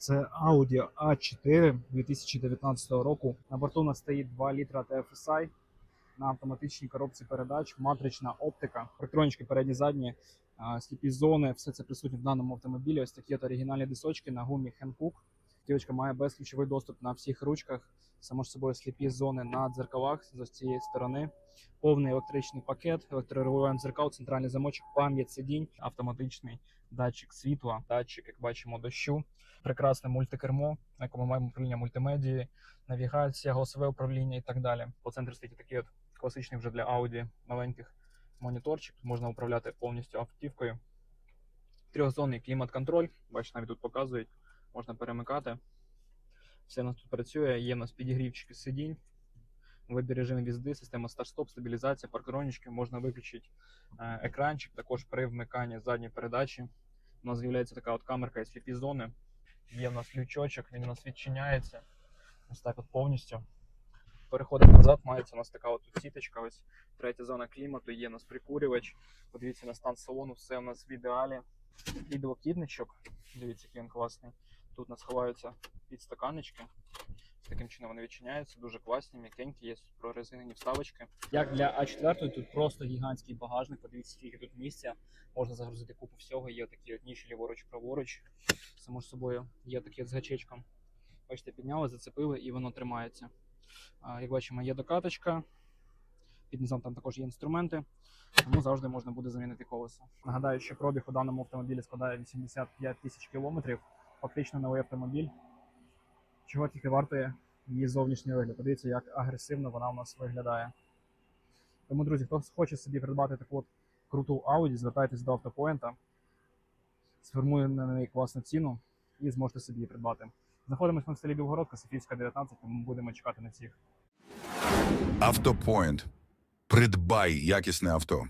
Це Audi A4 2019 року. На борту у нас стоїть 2 літра TFSI на автоматичній коробці передач, матрична оптика, електронічки передні задні, сліпі зони. Все це присутнє в даному автомобілі. Ось такі от оригінальні дисочки на гумі Hankook. Дівчинка має безключовий доступ на всіх ручках. Само ж собою сліпі зони на дзеркалах з цієї сторони. Повний електричний пакет, електрорегулювання дзеркал, центральний замочок, пам'ять сидінь, автоматичний датчик світла, датчик, як бачимо, дощу, прекрасне мультикермо, на якому маємо управління мультимедії, навігація, голосове управління і так далі. По центру стоїть такий от класичний вже для Audi маленьких моніторчик. Можна управляти повністю автівкою. Трьохзонний клімат-контроль, бачите, навіть тут показують, можна перемикати. Все у нас тут працює, є у нас підігрівчики сидінь, вибір режиму візди, система старт-стоп, стабілізація, парктронічки, можна виключити е, екранчик, також при вмиканні задньої передачі. У нас з'являється така от камерка і сліпі зони. Є в нас лючочок, він у нас відчиняється. Ось так от повністю. Переходимо назад, мається у нас така от сіточка, ось третя зона клімату, є у нас прикурювач. Подивіться на стан салону, все у нас в ідеалі. Підлокітничок, дивіться, який він класний. Тут у нас ховаються підстаканнички. Таким чином вони відчиняються, дуже класні, м'якенькі, є прорезинені вставочки. Як для А4 тут просто гігантський багажник. Подивіться, скільки тут місця. Можна загрузити купу всього. Є такі от ніші ліворуч, праворуч. Само ж собою є такі з гачечком. Бачите, підняли, зацепили і воно тримається. Як бачимо, є докаточка. Під низом там також є інструменти, тому завжди можна буде замінити колесо. Нагадаю, що пробіг у даному автомобілі складає 85 тисяч кілометрів. Фактично новий автомобіль. Чого тільки вартує її зовнішній вигляд. Подивіться, як агресивно вона у нас виглядає. Тому, друзі, хто хоче собі придбати таку от круту Audi, звертайтесь до автопоінта, сформує на неї класну ціну і зможете собі її придбати. Знаходимося в селі Білгородка, Софійська, 19, тому будемо чекати на всіх. Автопоінт. Придбай якісне авто.